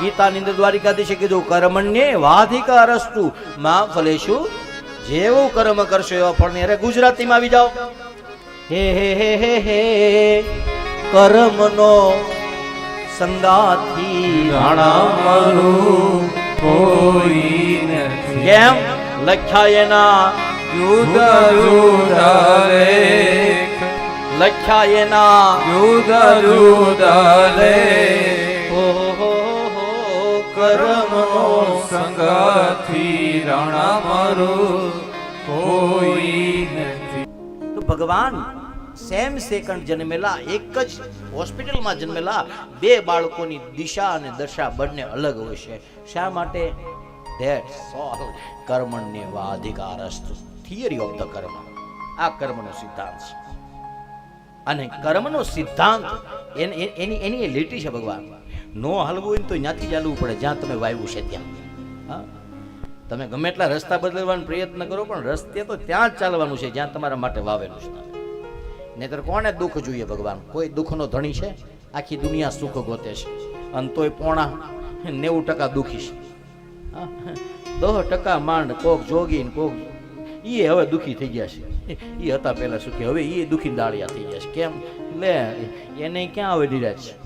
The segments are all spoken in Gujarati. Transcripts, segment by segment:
ગીતાની અંદર દ્વારિકાધીશે કીધું કર્મણ્ય વાધિકા રસ્તુ માં ફલેશુ, જેવું કર્મ કરશો એવા ફળને અરે ગુજરાતીમાં આવી જાઓ. હે હે હે હે હે, કર્મનો સંગાથી રાણા કોઈ નથી. કેમ? લખ્યા એના જુદા જુદા લેખ લખ્યા એના જુદા કર્મનો સંગથી સંગાથી રાણા કોઈ નથી. તો ભગવાન સેમ સેકન્ડ જન્મેલા, એક જ હોસ્પિટલમાં જન્મેલા બે બાળકોની દિશા અને દશા બંને અલગ હોય છે. શા માટે? ધેટ્સ ઓલ કર્મણ્ય વાધિકારસ્તુ થિયરી ઓફ ધ કર્મ. આ કર્મનો સિદ્ધાંત છે. અને કર્મનો સિદ્ધાંત એની એની એ લીટી છે ભગવાન. નો હલવું હોય ને તો ત્યાંથી ચાલવું પડે, જ્યાં તમે વાવ્યું છે ત્યાં. હા? તમે ગમે એટલા રસ્તા બદલવાનો પ્રયત્ન કરો, પણ રસ્તે તો ત્યાં જ ચાલવાનું છે, જ્યાં તમારા માટે વાવેલું છે. નહીતર કોને દુઃખ જોઈએ ભગવાન? કોઈ દુઃખનો ધણી છે? આખી દુનિયા સુખ ગોતે છે. અને તોય પોણા નેવું ટકા દુઃખી છે. હા? દહ ટકા માંડ, કોક જોગી ને કોક એ હવે દુઃખી થઈ ગયા છે. એ હતા પહેલા સુખી હવે એ દુઃખી દાળિયા થઈ ગયા છે. કેમ? લે, એને ક્યાં હવે નિરાશ? છે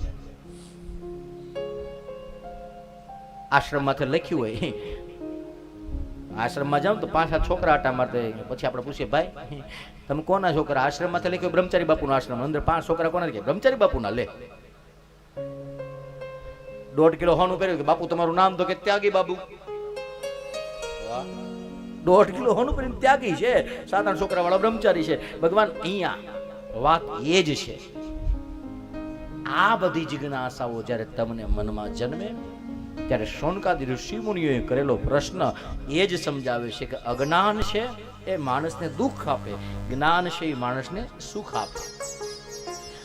આશ્રમમાંથી લખ્યું હોય. આશ્રમમાં જાઉં તો પાંચ સાત છોકરા આટા મારતે પછી આપણે પૂછીએ, ભાઈ, તમે કોના છોકરા? આશ્રમમાંથી લખ્યું બ્રહ્મચારી બાપુનો આશ્રમ. અંદર પાંચ છોકરા કોના કે બ્રહ્મચારી બાપુના, લે. દોઢ કિલો હોનું પહેર્યું કે, બાપુ, તમારું નામ તો કે ત્યાગી બાબુ. દોઢ કિલો હોનું પહેર્યું ત્યાગી છે. સાત આઠ છોકરા વાળા બ્રહ્મચારી છે. ભગવાન, અહીંયા વાત એ જ છે. આ બધી જિજ્ઞાસાઓ જ્યારે તમને મનમાં જન્મે ત્યારે શોનકાદી ઋષિમુનિઓએ કરેલો પ્રશ્ન એ જ સમજાવે છે કે અજ્ઞાન છે એ માણસને દુઃખ આપે. જ્ઞાન છે એ માણસને સુખ આપે.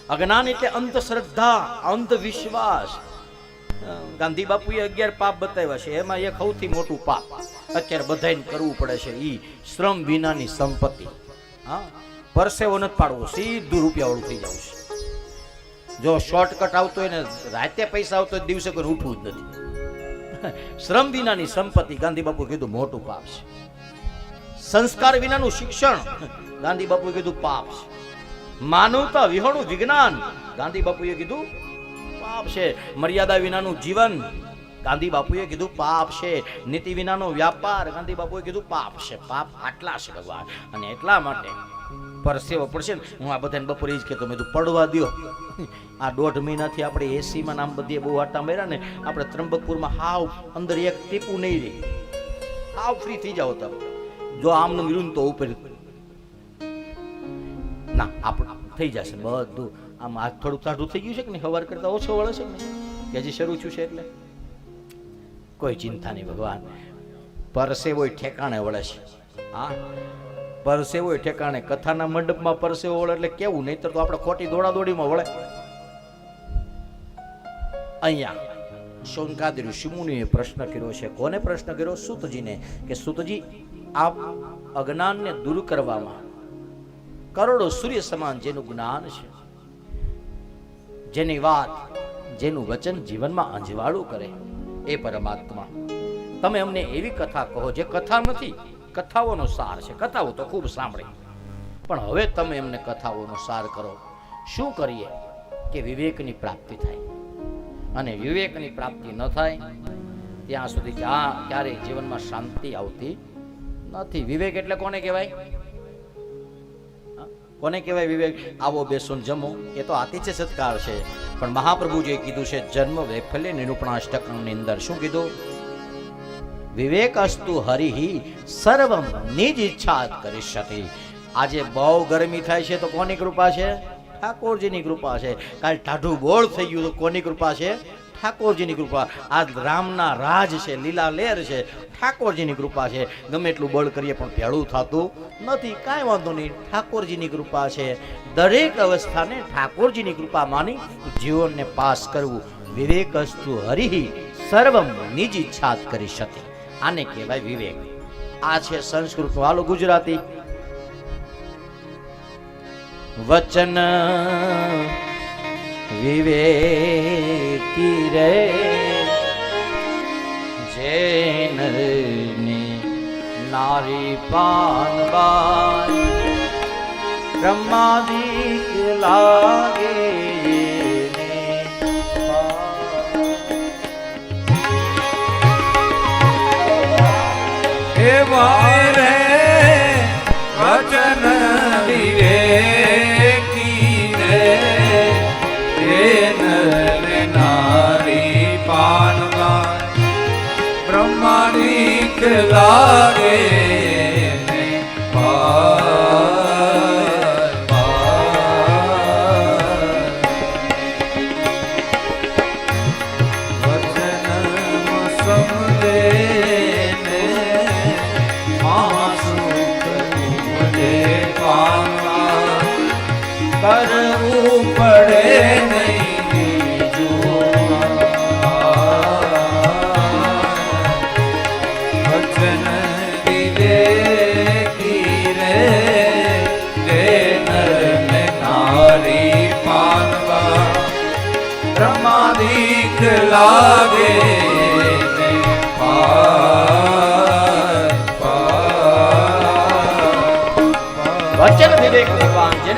અજ્ઞાન એટલે અંધશ્રદ્ધા, અંધવિશ્વાસ. ગાંધી બાપુએ અગિયાર પાપ બતાવ્યા છે. એમાં એક સૌથી મોટું પાપ. અત્યારે બધાને કરવું પડે છે એ શ્રમ વિનાની સંપત્તિ. હા? પરસેવો નથી પાડવો. સીધું રૂપિયા વાળું થઈ જવું છે. જો શોર્ટકટ આવતો હોય ને, રાતે પૈસા આવતો હોય દિવસે કોઈ ઉઠવું જ નથી. શ્રમ વિનાની સંપત્તિ ગાંધી બાપુ કીધું મોટું પાપ છે. સંસ્કાર વિનાનું શિક્ષણ ગાંધી બાપુએ કીધું પાપ છે. માનવતા વિહોણું વિજ્ઞાન ગાંધી બાપુએ કીધું પાપ છે. મર્યાદા વિનાનું જીવન ગાંધી બાપુએ કીધું પાપ છે. નીતિ વિનાનો વ્યાપાર ગાંધી બાપુએ કીધું પાપ છે. પાપ આટલા છે ભગવાન. અને એટલા માટે પરસેવો પડશે ને, હું આ બધાને બપોરે જ કહેતો, મેં તું પડવા દ્યો. આ દોઢ મહિનાથી આપણે એસીમાં નામ બધી બહુ આટા માર્યા ને, આપણે ત્રંબકપુરમાં હાવ અંદર એક ટીપું નહીં રહી. હાવ ફ્રી થઈ જાઓ તમે. જો આમનું મિલું તો ઉપર. ના, આપણે થઈ જશે બધું. આમ આ થોડું તાઢું થઈ ગયું છે કે નહીં? હવાર કરતા ઓછો વળે છે કે હજી શરૂ છું છે એટલે? કોઈ ચિંતા નહીં ભગવાન. પરસેવો ઠેકાણે વળે છે. હા? પરસેવો ઠેકાણે કથાના મંડપમાં પરસેવો વળે એટલે કેવું? નહીતર તો આપણે ખોટી દોડાદોડીમાં વળે. અહીંયા શોનકાદી ઋષિમુનિએ પ્રશ્ન કર્યો છે. કોને પ્રશ્ન કર્યો? સુતજીને કે સુતજી, આપ અજ્ઞાનને દૂર કરવામાં કરોડો સૂર્ય સમાન જેનું જ્ઞાન છે. જેની વાત, જેનું વચન જીવનમાં અંજવાળું કરે એ પરમાત્મા. તમે અમને એવી કથા કહો જે કથા નથી કથાઓનો સાર છે. કથાઓ તો ખૂબ સાંભળી. પણ હવે તમે એમને કથાઓનો સાર કરો. શું કરીએ? કે વિવેકની પ્રાપ્તિ થાય. અને વિવેકની પ્રાપ્તિ ન થાય, ત્યાં સુધી ક્યાં ક્યારેય જીવનમાં શાંતિ આવતી નથી. વિવેક એટલે કોને કહેવાય? કોને કહેવાય વિવેક? આવો બેસો જમો. એ તો આતિથ્ય સત્કાર છે. પણ મહાપ્રભુજીએ કીધું છે, જન્મ વૈફલ્ય નિરૂપણાષ્ટકની અંદર. શું કીધું? વિવેક અસ્તુ હરિહી સર્વમ નિજ ઈચ્છા કરી શકે. આજે બહુ ગરમી થાય છે તો કોની કૃપા છે? ઠાકોરજીની કૃપા છે. કાલ ટાઢું બોળ થઈ ગયું તો કોની કૃપા છે? ઠાકોરજીની કૃપા. આ રામના રાજ છે, લીલા લેર છે. ઠાકોરજીની કૃપા છે. ગમે એટલું બળ કરીએ પણ ભેળું થતું નથી. કાંઈ વાંધો નહીં. ઠાકોરજીની કૃપા છે. દરેક અવસ્થાને ઠાકોરજીની કૃપા માની જીવનને પાસ કરવું. વિવેક અસ્તુ હરિહી સર્વમ નિજ ઈચ્છા કરી શકે. આને કહેવાય વિવેક. આ છે સંસ્કૃતનું હાલો ગુજરાતી. વચન વિવેકી રે. નરને નારી પાનબાન બ્રહ્માદિક લાગે કરવું પડે નહીં. વચન વિવેકી રે તે નરને નારી પાનવા બ્રહ્માદિક લાગે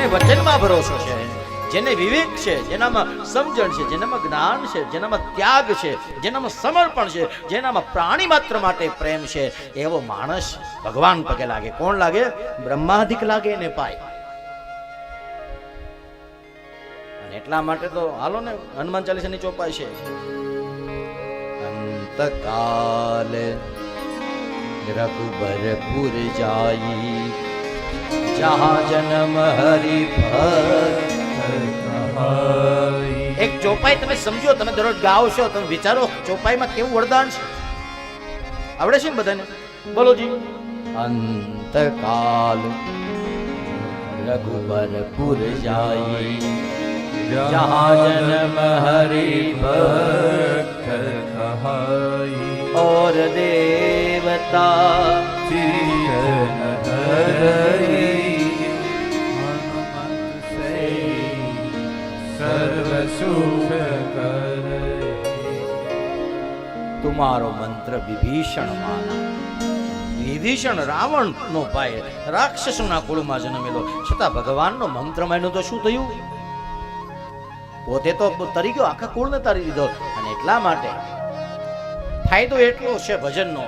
જેને વચનમાં ભરોસો છે, જેને વિવેક છે, જેનામાં સમજણ છે, જેનામાં જ્ઞાન છે, જેનામાં ત્યાગ છે, જેનામાં સમર્પણ છે, જેનામાં પ્રાણી માત્ર માટે પ્રેમ છે, એવો માણસ ભગવાન પગે લાગે. કોણ લાગે? બ્રહ્માધિક લાગે ને પાય. એટલા માટે તો હાલો ને, હનુમાન ચાલીસાની ચોપાઈ છે. અંતકાલ રઘુબરપુર જાઈ જહા જન્મ હરી એક ચોપાઈ તમે સમજો તમે દરરોજ ગાઓ છો તમે વિચારો ચોપાઈમાં કેવું વરદાન છે? આવડે છે ને બધાને? બોલો જી. અંતકાલ રઘુબરપુર જાય જહા જન્મ હરી ભક્ત ઓર દેવતા ચિરન હરી તુમારો મંત્ર વિભીષણ માના વિભીષણ રાવણ નો ભાઈ રાક્ષસના કુળમાં જન્મેલો. છતાં ભગવાનનો મંત્ર માન્યો તો શું થયું? પોતે તો તરી ગયો, આખા કુળને તારી દીધો. અને એટલા માટે ફાયદો એટલો છે ભજનનો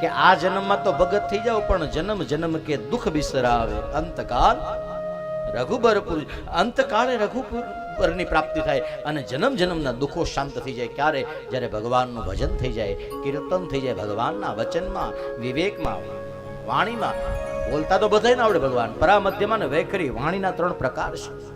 કે આ જન્મમાં તો ભગત થઈ જાવ પણ જન્મ જન્મ કે દુઃખ બિસરાવે. અંતકાલ રઘુબરપુર, અંતકાળે રઘુપુરની પ્રાપ્તિ થાય અને જન્મ જન્મના દુઃખો શાંત થઈ જાય. ક્યારે? જ્યારે ભગવાનનું ભજન થઈ જાય, કીર્તન થઈ જાય, ભગવાનના વચનમાં, વિવેકમાં, વાણીમાં. બોલતા તો બધાય ના આવડે ભગવાન. પરામધ્યમાં ને વૈખરી વાણીના ત્રણ પ્રકાર છે.